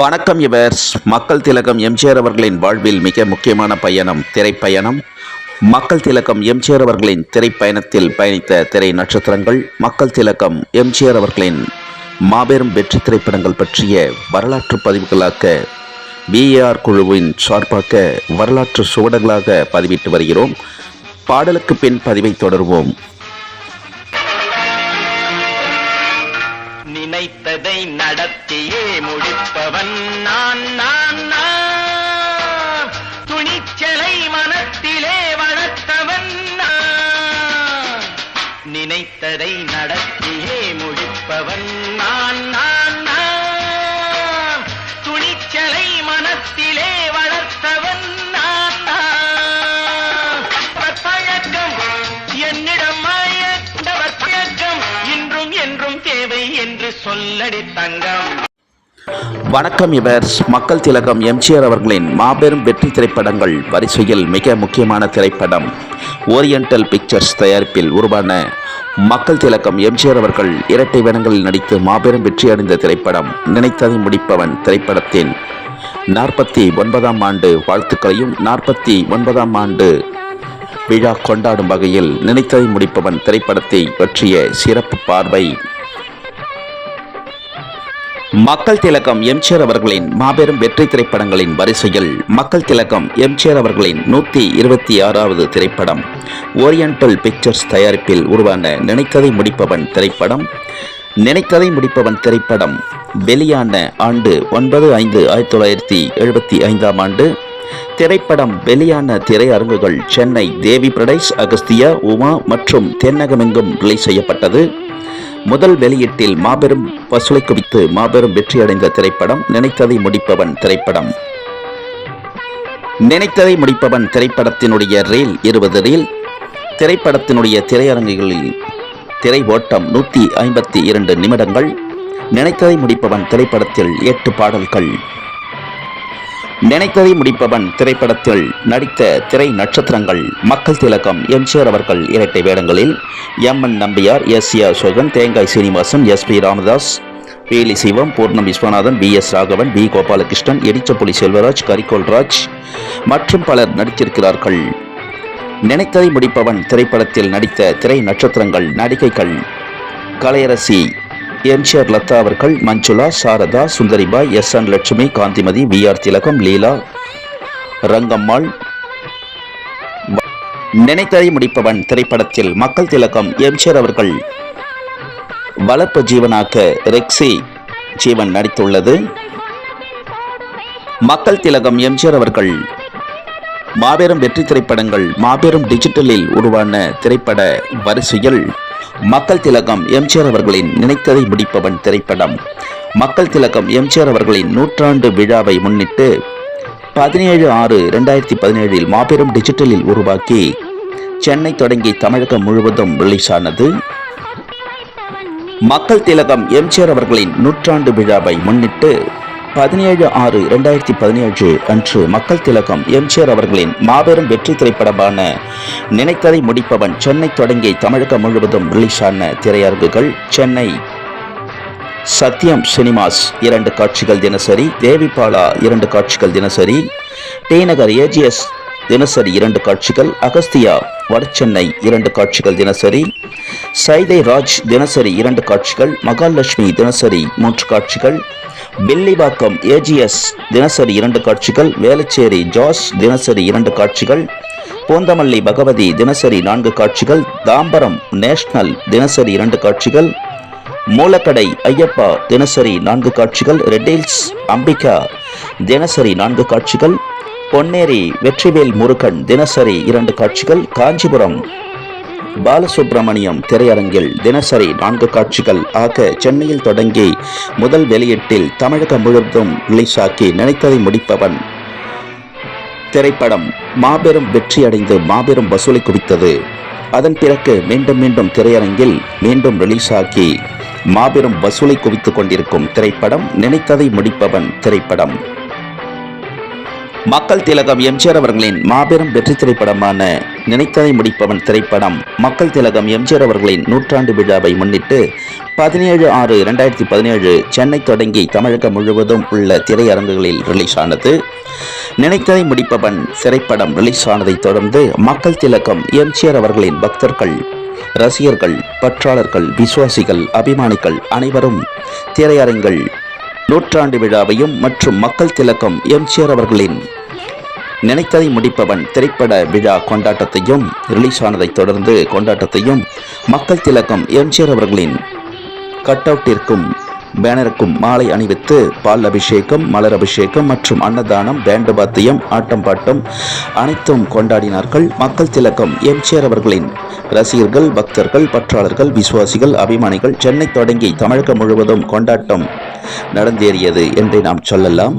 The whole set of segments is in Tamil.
வணக்கம் இவர்ஸ். மக்கள் திலகம் எம்ஜிஆர் அவர்களின் வாழ்வில் மிக முக்கியமான பயணம் திரைப்பயணம். மக்கள் திலகம் எம்ஜிஆர் அவர்களின் திரைப்பயணத்தில் பயணித்த திரை நட்சத்திரங்கள் மக்கள் திலகம் எம்ஜிஆர் அவர்களின் மாபெரும் வெற்றி திரைப்படங்கள் பற்றிய வரலாற்று பதிவுகளாக பிஏஆர் குழுவின் சார்பாக வரலாற்று சுவடங்களாக பதிவிட்டு வருகிறோம். பாடலுக்கு பின் பதிவை தொடர்வோம். நினைத்ததை நடத்தியே முடிப்பவன் நான் நான் நான். துணிச்சலை மனத்திலே வளர்த்தவன் நான். நினைத்ததை சொல்லடி தங்கம். வணக்கம் இவர் மக்கள் திலகம் எம்ஜிஆர் அவர்களின் மாபெரும் வெற்றி திரைப்படங்கள் வரிசையில் மிக முக்கியமான திரைப்படம் ஓரியண்டல் பிக்சர்ஸ் தயாரிப்பில் உருவான மக்கள் திலகம் எம்ஜிஆர் அவர்கள் இரட்டை வேடங்களில் நடித்து மாபெரும் வெற்றியடைந்த திரைப்படம் நினைத்ததை முடிப்பவன் திரைப்படத்தின் நாற்பத்தி ஒன்பதாம் ஆண்டு வாழ்த்துக்களையும் நாற்பத்தி ஒன்பதாம் ஆண்டு விழா கொண்டாடும் வகையில் நினைத்ததை முடிப்பவன் திரைப்படத்தை பற்றிய சிறப்பு பார்வை மக்கள் திலக்கம் எம்ஜிஆர் அவர்களின் மாபெரும் வெற்றி திரைப்படங்களின் வரிசையில் மக்கள் திலக்கம் எம்ஜிஆர் அவர்களின் நூற்றி இருபத்தி ஆறாவது திரைப்படம் ஓரியண்டல் பிக்சர்ஸ் தயாரிப்பில் உருவான நினைத்ததை முடிப்பவன் திரைப்படம். நினைத்ததை முடிப்பவன் திரைப்படம் வெளியான ஆண்டு ஒன்பது ஐந்து ஆயிரத்தி தொள்ளாயிரத்தி எழுபத்தி ஐந்தாம் ஆண்டு. திரைப்படம் வெளியான திரையரங்குகள் சென்னை தேவி பிரடைஸ் அகஸ்தியா உமா மற்றும் தென்னகமெங்கும் ரிலீஸ் செய்யப்பட்டது. முதல் வெளியீட்டில் மாபெரும் வசூலை குவித்து மாபெரும் வெற்றியடைந்த திரைப்படம் நினைத்ததை முடிப்பவன் திரைப்படம். நினைத்ததை முடிப்பவன் திரைப்படத்தினுடைய ரீல் இருபது ரீல். திரைப்படத்தினுடைய திரையரங்குகளில் திரை ஓட்டம் நூற்றி ஐம்பத்தி இரண்டு நிமிடங்கள். நினைத்ததை முடிப்பவன் திரைப்படத்தில் எட்டு பாடல்கள். நினைத்ததை முடிப்பவன் திரைப்படத்தில் நடித்த திரை நட்சத்திரங்கள் மக்கள் திலகம் எம்ஜிஆர் அவர்கள் இரட்டை வேடங்களில் எம். என். நம்பியார் எஸ். சி. அசோகன் தேங்காய் சீனிவாசன் எஸ். பி. ராமதாஸ் வேலி Sivam Poornam Viswanathan B. S. Raghavan B. Gopalakrishnan எடிச்சப்புலி Selvaraj Karikolraj மற்றும் பலர் நடித்திருக்கிறார்கள். நினைத்ததை முடிப்பவன் திரைப்படத்தில் நடித்த திரை நட்சத்திரங்கள் நடிகைகள் கலையரசி எம்ஜிஆர் லதா அவர்கள் Manjula Saradha Sundaribai S N Lakshmi Gandhimathi we are திலகம் லீலா ரங்கம்மாள். நினைத்ததை முடிப்பவன் திரைப்படத்தில் மக்கள் திலகம் எம்ஜிஆர் அவர்கள். வளர்ப்பு ஜீவனாக்க ரெக்ஸி ஜீவன் நடித்துள்ளது. மக்கள் திலகம் எம்ஜிஆர் அவர்கள். மாபெரும் வெற்றி திரைப்படங்கள் மாபெரும் டிஜிட்டலில் உருவான திரைப்பட வரிசையில் மக்கள் திலகம் எம்ஜிஆர் அவர்களின் நினைத்ததை முடிப்பவன் திரைப்படம். மக்கள் திலகம் எம்ஜிஆர் அவர்களின் நூற்றாண்டு விழாவை முன்னிட்டு பதினேழு ஆறு ரெண்டாயிரத்தி பதினேழில் மாபெரும் டிஜிட்டலில் உருவாக்கி சென்னை தொடங்கி தமிழகம் முழுவதும் ரிலீஸ் ஆனது. மக்கள் திலகம் எம்ஜிஆர் அவர்களின் நூற்றாண்டு விழாவை முன்னிட்டு பதினேழு ஆறு ரெண்டாயிரத்தி பதினேழு அன்று மக்கள் திலகம் எம்ஜிஆர் அவர்களின் மாபெரும் வெற்றி திரைப்படமான நினைத்ததை முடிப்பவன் சென்னை தொடங்கி தமிழகம் முழுவதும் ரிலீஸ் ஆன திரையரங்குகள் சென்னை. சத்யம் சினிமாஸ் இரண்டு காட்சிகள் தினசரி தேவிபாலா இரண்டு காட்சிகள் தினசரி டி நகர் ஏஜிஎஸ் தினசரி இரண்டு காட்சிகள் அகஸ்தியா வடசென்னை இரண்டு காட்சிகள் தினசரி சைதை ராஜ் தினசரி இரண்டு காட்சிகள் மகாலட்சுமி தினசரி மூன்று காட்சிகள் பில்லிவாக்கம் ஏஜிஎஸ் தினசரி இரண்டு காட்சிகள் வேளச்சேரி ஜாஸ் தினசரி இரண்டு காட்சிகள் போந்தமல்லி பகவதி தினசரி நான்கு காட்சிகள் தாம்பரம் நேஷனல் தினசரி இரண்டு காட்சிகள் மூலக்கடை ஐயப்பா தினசரி நான்கு காட்சிகள் ரெட்டில்ஸ் அம்பிகா தினசரி நான்கு காட்சிகள் பொன்னேரி வெற்றிவேல் முருகன் தினசரி இரண்டு காட்சிகள் காஞ்சிபுரம் பாலசுப்பிரமணியம் திரையரங்கில் தினசரி நான்கு காட்சிகள். ஆக சென்னையில் தொடங்கி முதல் வெளியீட்டில் தமிழகம் முழுவதும் ரிலீஸாக்கி நினைத்ததை முடிப்பவன் திரைப்படம் மாபெரும் வெற்றி அடைந்து மாபெரும் வசூலை குவித்தது. அதன் பிறகு மீண்டும் மீண்டும் திரையரங்கில் மீண்டும் ரிலீஸ் ஆக்கி மாபெரும் வசூலை குவித்துக் கொண்டிருக்கும் திரைப்படம் நினைத்ததை முடிப்பவன் திரைப்படம். மக்கள் திலகம் எம்ஜிஆர் அவர்களின் மாபெரும் வெற்றி திரைப்படமான நினைத்ததை முடிப்பவன் திரைப்படம் மக்கள் திலகம் எம்ஜிஆர் அவர்களின் நூற்றாண்டு விழாவை முன்னிட்டு பதினேழு ஆறு இரண்டாயிரத்தி பதினேழு சென்னை தொடங்கி தமிழகம் முழுவதும் உள்ள திரையரங்குகளில் ரிலீஸ் ஆனது. நினைத்ததை முடிப்பவன் திரைப்படம் ரிலீஸ் ஆனதைத் தொடர்ந்து மக்கள் திலக்கம் எம்ஜிஆர் அவர்களின் பக்தர்கள் ரசிகர்கள் பற்றாளர்கள் விசுவாசிகள் அபிமானிகள் அனைவரும் திரையரங்கள் நூற்றாண்டு விழாவையும் மற்றும் மக்கள் திலக்கம் எம்ஜிஆர் அவர்களின் நினைத்ததை முடிப்பவன் திரைப்பட விழா கொண்டாட்டத்தையும் ரிலீஸ் ஆனதைத் தொடர்ந்து கொண்டாட்டத்தையும் மக்கள் திலக்கம் எம்ஜிஆர் அவர்களின் கட் அவுட்டிற்கும் பேனருக்கும் மாலை அணிவித்து பால் அபிஷேகம் மலர் அபிஷேகம் மற்றும் அன்னதானம் பேண்டு பாத்தியம் ஆட்டம் பாட்டம் அனைத்தும் கொண்டாடினார்கள். மக்கள் திலக்கம் எம்ஜிஆர் அவர்களின் ரசிகர்கள் பக்தர்கள் பற்றாளர்கள் விசுவாசிகள் அபிமானிகள் சென்னை தொடங்கி தமிழகம் முழுவதும் கொண்டாட்டம் நடந்தேறியது என்றே நாம் சொல்லலாம்.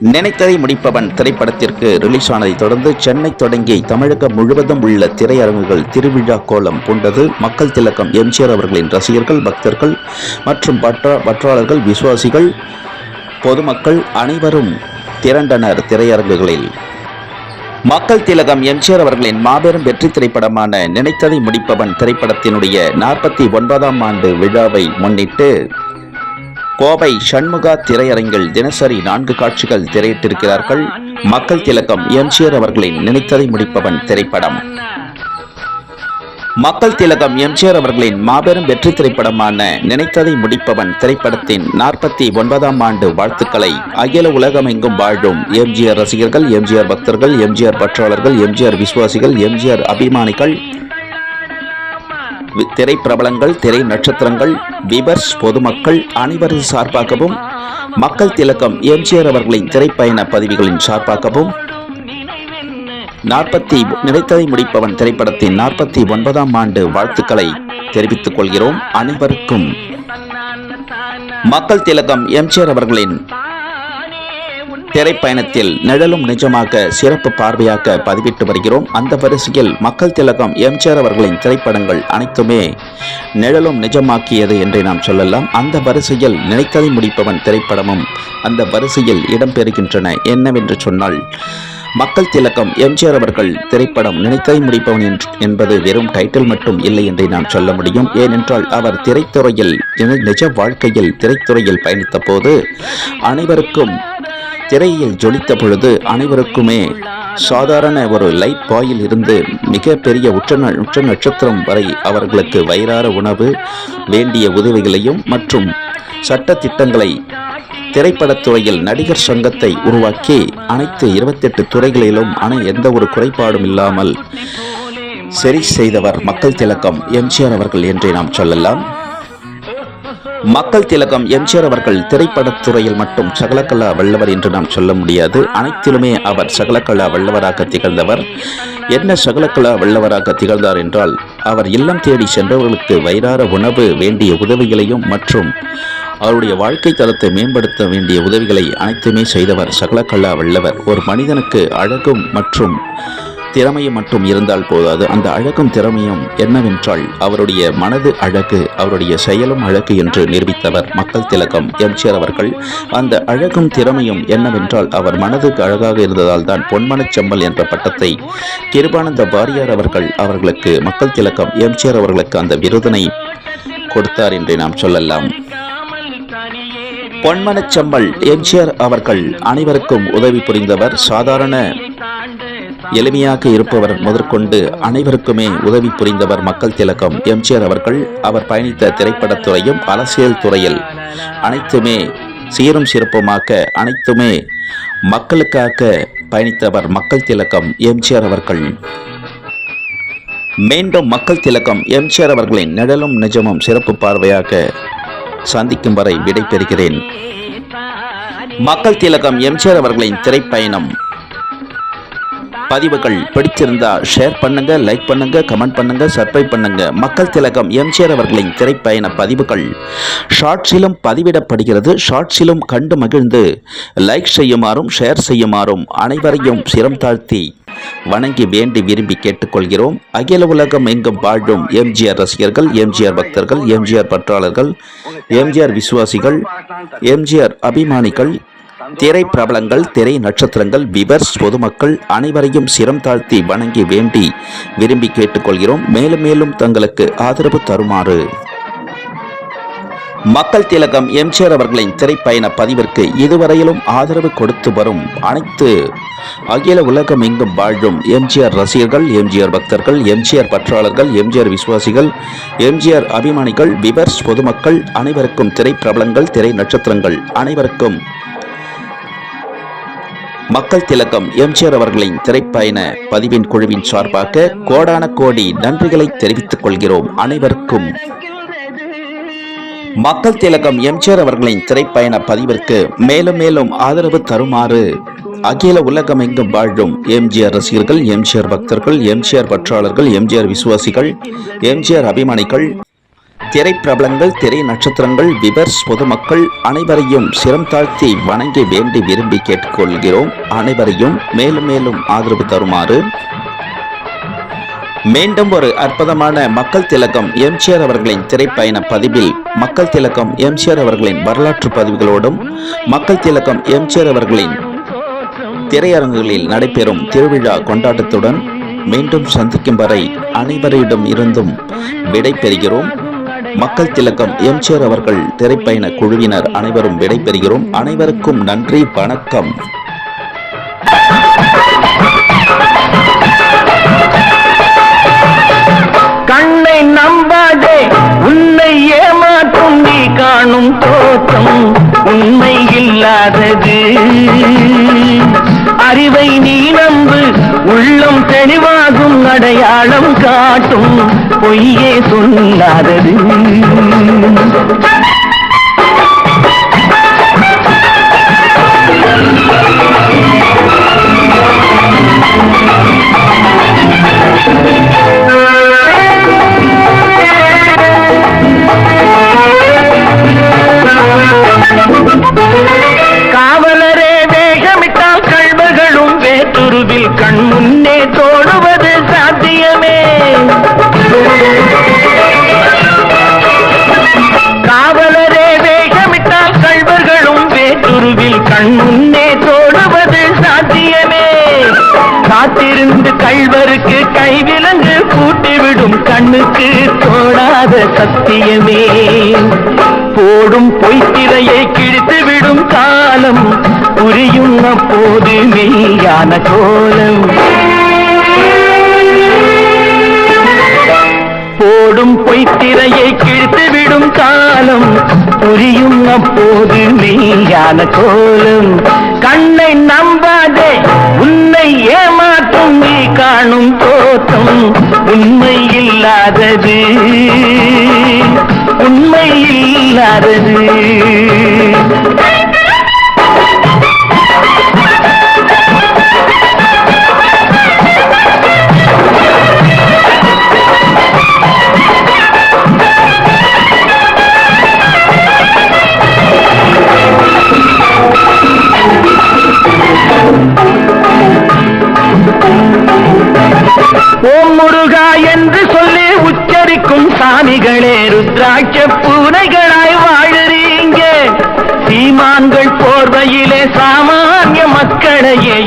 நினைத்ததை முடிப்பவன் திரைப்படத்திற்கு ரிலீஸ் ஆனதை தொடர்ந்து சென்னை தொடங்கி தமிழகம் முழுவதும் உள்ள திரையரங்குகள் திருவிழா கோலம் பூண்டது. மக்கள் திலக்கம் எம்ஜிஆர் அவர்களின் ரசிகர்கள் பக்தர்கள் மற்றும் பற்றாளர்கள் விசுவாசிகள் பொதுமக்கள் அனைவரும் திரண்டனர் திரையரங்குகளில். மக்கள் திலகம் எம்ஜிஆர் அவர்களின் மாபெரும் வெற்றி திரைப்படமான நினைத்ததை முடிப்பவன் திரைப்படத்தினுடைய நாற்பத்தி ஒன்பதாம் ஆண்டு விழாவை முன்னிட்டு கோவை சண்முகா திரையரங்கில் தினசரி நான்கு காட்சிகள் திரையிட்டிருக்கிறார்கள். மக்கள் திலகம் எம்ஜிஆர் அவர்களின் நினைத்ததை முடிப்பவன் திரைப்படம். மக்கள் திலகம் எம்ஜிஆர் அவர்களின் மாபெரும் வெற்றி திரைப்படமான நினைத்ததை முடிப்பவன் திரைப்படத்தின் நாற்பத்தி ஒன்பதாம் ஆண்டு வாழ்த்துக்களை அகில உலகமெங்கும் வாழும் எம்ஜிஆர் ரசிகர்கள் எம்ஜிஆர் பக்தர்கள் எம்ஜிஆர் பற்றாளர்கள் எம்ஜிஆர் விசுவாசிகள் எம்ஜிஆர் அபிமானிகள் திரைப்பிரபலங்கள் திரை நட்சத்திரங்கள் விபர்ஸ் பொதுமக்கள் அனைவரது சார்பாகவும் மக்கள் திலக்கம் எம்ஜிஆர் அவர்களின் திரைப்பயண பதிவுகளின் சார்பாகவும் நாற்பத்தி நினைத்ததை முடிப்பவன் திரைப்படத்தின் நாற்பத்தி ஒன்பதாம் ஆண்டு வாழ்த்துக்களை தெரிவித்துக் கொள்கிறோம் அனைவருக்கும். மக்கள் திலகம் எம்ஜிஆர் அவர்களின் திரைப்பயணத்தில் நிழலும் நிஜமாக சிறப்பு பார்வையாக பதிவிட்டு வருகிறோம். அந்த வரிசையில் மக்கள் திலகம் எம்ஜிஆர் அவர்களின் திரைப்படங்கள் அனைத்துமே நிழலும் நிஜமாக்கியது என்றே நாம் சொல்லலாம். அந்த வரிசையில் நினைத்ததை முடிப்பவன் திரைப்படமும் அந்த வரிசையில் இடம்பெறுகின்றன என்னவென்று சொன்னால் மக்கள் திலகம் எம்ஜிஆர் அவர்கள் திரைப்படம் நினைத்ததை முடிப்பவன் என்பது வெறும் டைட்டில் மட்டும் இல்லை என்றே நாம் சொல்ல முடியும். ஏனென்றால் அவர் திரைத்துறையில் நிஜ வாழ்க்கையில் திரைத்துறையில் பயணித்த போது அனைவருக்கும் திரையில் ஜொலித்த பொழுது அனைவருக்குமே சாதாரண ஒரு லைட் பாயில் இருந்து மிக பெரிய உச்ச உச்ச நட்சத்திரம் வரை அவர்களுக்கு வயிறார உணவு வேண்டிய உதவிகளையும் மற்றும் சட்ட திட்டங்களை திரைப்படத்துறையில் நடிகர் சங்கத்தை உருவாக்கி அனைத்து இருபத்தெட்டு துறைகளிலும் அனை எந்த ஒரு குறைபாடும் இல்லாமல் சரி செய்தவர் மக்கள் திலக்கம் எம்ஜிஆர் அவர்கள் என்றே நாம் சொல்லலாம். மக்கள் திலகம் எம்ஜிஆர் அவர்கள் திரைப்படத்துறையில் மட்டும் சகலகலா வல்லவர் என்று நாம் சொல்ல முடியாது. அனைத்திலுமே அவர் சகலகலா வல்லவராக திகழ்ந்தவர். என்ன சகலகலா வல்லவராக திகழ்ந்தார் என்றால் அவர் இல்லம் தேடி சென்றவர்களுக்கு வயிறார உணவு வேண்டிய உதவிகளையும் மற்றும் அவருடைய வாழ்க்கை தரத்தை மேம்படுத்த வேண்டிய உதவிகளை அனைத்துமே செய்தவர் சகலகலா வல்லவர். ஒரு மனிதனுக்கு அழகும் மற்றும் திறமையும் மட்டும் இருந்தால் போதாது. அந்த அழகும் திறமையும் என்னவென்றால் அவருடைய மனது அழகு அவருடைய செயலும் அழகு என்று நிரூபித்தவர் மக்கள் திலகம் எம்ஜிஆர் அவர்கள். அந்த அழகும் திறமையும் என்னவென்றால் அவர் மனதுக்கு அழகாக இருந்ததால் தான் பொன்மனச் செம்மல் என்ற பட்டத்தை கிருபானந்த வாரியார் அவர்கள் அவர்களுக்கு மக்கள் திலகம் எம்ஜிஆர் அவர்களுக்கு அந்த விருதினை கொடுத்தார் என்று நாம் சொல்லலாம். பொன்மனச் செம்மல் எம்ஜிஆர் அவர்கள் அனைவருக்கும் உதவி புரிந்தவர் சாதாரண எளிமையாக இருப்பவர் முதற்கொண்டு அனைவருக்குமே உதவி புரிந்தவர் மக்கள் திலகம். எம்ஜிஆர் அவர்கள் அவர் பயணித்த திரைப்படத்துறையும் அரசியல் துறையில் அனைத்துமே சீரும் சிறப்புமாக்க அனைத்துமே மக்களுக்காக பயணித்தவர் மக்கள் திலக்கம் எம்ஜிஆர் அவர்கள். மீண்டும் மக்கள் திலக்கம் எம்ஜிஆர் அவர்களின் நிழலும் நிஜமும் சிறப்பு பார்வையாக சந்திக்கும் வரை விடைபெறுகிறேன். மக்கள் திலகம். எம்ஜிஆர் அவர்களின் திரைப்பயணம் பதிவுகள் பிடிச்சிருந்தா ஷேர் பண்ணுங்க லைக் பண்ணுங்க கமெண்ட் பண்ணுங்க சப்ஸ்கிரைப் பண்ணுங்க. மக்கள் திலகம் எம்ஜிஆர் அவர்களின் திரைப்பயண பதிவுகள். ஷார்ட்ஸிலும் பதிவிடப்படுகிறது ஷார்ட்ஸிலும் கண்டு மகிழ்ந்து லைக் செய்யுமாறும் ஷேர் செய்யுமாறும் அனைவரையும் சிரம் தாழ்த்தி வணங்கி வேண்டி விரும்பி கேட்டுக்கொள்கிறோம். அகில உலகம் எங்கும் வாழும் எம்ஜிஆர் ரசிகர்கள் எம்ஜிஆர் பக்தர்கள் எம்ஜிஆர் பற்றாளர்கள் எம்ஜிஆர் விசுவாசிகள் எம்ஜிஆர் அபிமானிகள் திரை பிரபலங்கள் திரை நட்சத்திரங்கள் விவர்ஸ் பொதுமக்கள் அனைவரையும் சிரம் தாழ்த்தி வணங்கி வேண்டி விரும்பி கேட்டுக்கொள்கிறோம். மேலும் மேலும் தங்களுக்கு ஆதரவு தருமாறு. மக்கள் திலகம் எம்ஜிஆர் அவர்களின் திரைப்பயண பதிவிற்கு இதுவரையிலும் ஆதரவு கொடுத்து வரும் அனைத்து அகில உலகம் எங்கும் வாழும் எம்ஜிஆர் ரசிகர்கள் எம்ஜிஆர் பக்தர்கள் எம்ஜிஆர் பற்றாளர்கள் எம்ஜிஆர் விசுவாசிகள் எம்ஜிஆர் அபிமானிகள் விவர்ஸ் பொதுமக்கள் அனைவருக்கும் திரைப்பிரபலங்கள் திரை நட்சத்திரங்கள் அனைவருக்கும் மக்கள் திலகம் எம்ஜிஆர் அவர்களின் திரைப்பயண பதிவின் குழுவின் சார்பாக கோடான கோடி நன்றிகளை தெரிவித்துக் கொள்கிறோம் அனைவருக்கும். மக்கள் திலகம் எம்ஜிஆர் அவர்களின் திரைப்பயண பதிவிற்கு மேலும் மேலும் ஆதரவு தருமாறு அகில உலகமெங்கும் வாழும் எம்ஜிஆர் ரசிகர்கள் எம்ஜிஆர் பக்தர்கள் எம்ஜிஆர் பற்றாளர்கள் எம்ஜிஆர் விசுவாசிகள் எம்ஜிஆர் அபிமானிகள் திரைப்பிரபலங்கள் திரை நட்சத்திரங்கள் விவர்ஸ் பொதுமக்கள் அனைவரையும் சிரம் தாழ்த்தி வணங்கி வேண்டி விரும்பி கேட்டுக்கொள்கிறோம். அனைவரையும் மேலும் மேலும் ஆதரவு தருமாறு மீண்டும் ஒரு அற்புதமான மக்கள் திலகம் எம்ஜிஆர் அவர்களின் திரைப்பயண பதிவில் மக்கள் திலகம் எம்ஜிஆர் அவர்களின் வரலாற்று பதிவுகளோடும் மக்கள் திலகம் எம்ஜிஆர் அவர்களின் திரையரங்குகளில் நடைபெறும் திருவிழா கொண்டாட்டத்துடன் மீண்டும் சந்திக்கும் வரை அனைவரிடம் இருந்தும் விடை பெறுகிறோம். மக்கள் திலக்கம் எம்ஜிஆர் அவர்கள் திரைப்பயண குழுவினர் அனைவரும் விடைபெறுகிறோம் அனைவருக்கும் நன்றி வணக்கம். கண்ணை நம்பாதே உன்னை ஏமாற்றும் நீ காணும் தோற்றம் உண்மை இல்லாதது. அறிவை நீ நம்பு உள்ளம் தெளிவாகும் அடையாளம் காட்டும் பொய்யே சொல்லாதது. சத்தியமே. போடும் பொய்த்திரையை கிழித்து விடும் காலம் புரியும் அப்போது மெய்யான கோலம். போடும் பொய்த்திரையை கிழித்து விடும் காலம் புரியும் அப்போது மெய்யான கோலம். கண்ணை நம்பாதே உன்னை ஏமாற்றும் நீ காணும் தோற்றம் உண்மை இல்லாதது. உண்மை இல்லாதது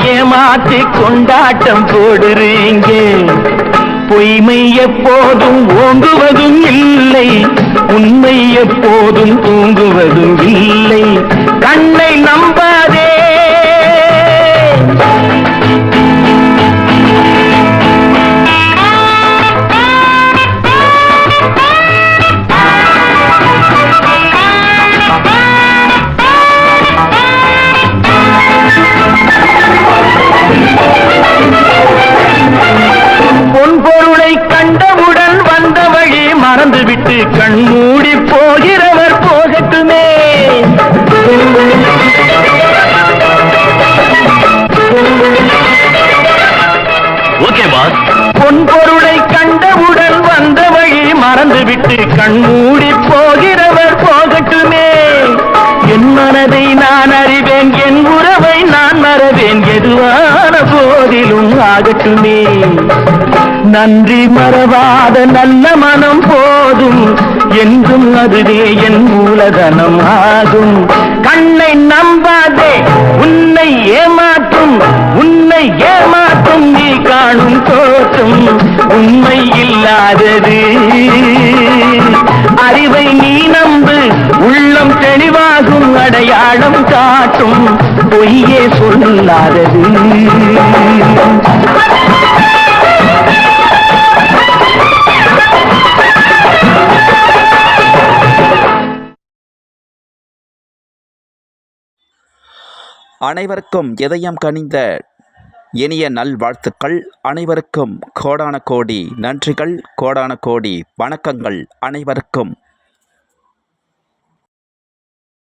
ஏமாற்றி கொண்டாட்டம் போடுறீங்க. பொய்மை எப்போதும் ஓங்குவதும் இல்லை. உண்மை எப்போதும் தூங்குவதும் இல்லை. கண்ணை நம்பாதே. தேவேன் எதுவான போதிலும் ஆகட்டுமே. நன்றி மறவாத நல்ல மனம் போதும். என்றும் அதுவே என் மூலதனம் ஆகும். கண்ணை நம்பாதே உன்னை ஏமாற்றும். உன்னை ஏமாற்றும் நீ காணும் தோற்றம். உண்மை இல்லாதது. அறிவை நீ நம்பு உள்ளம் தெளிவாகும் அடையாளம் காட்டும். பொய்யே சொல்லாதது. அனைவருக்கும் இதயம் கனிந்த இனிய நல்வாழ்த்துக்கள் அனைவருக்கும். கோடான கோடி நன்றிகள். கோடான கோடி வணக்கங்கள் அனைவருக்கும்.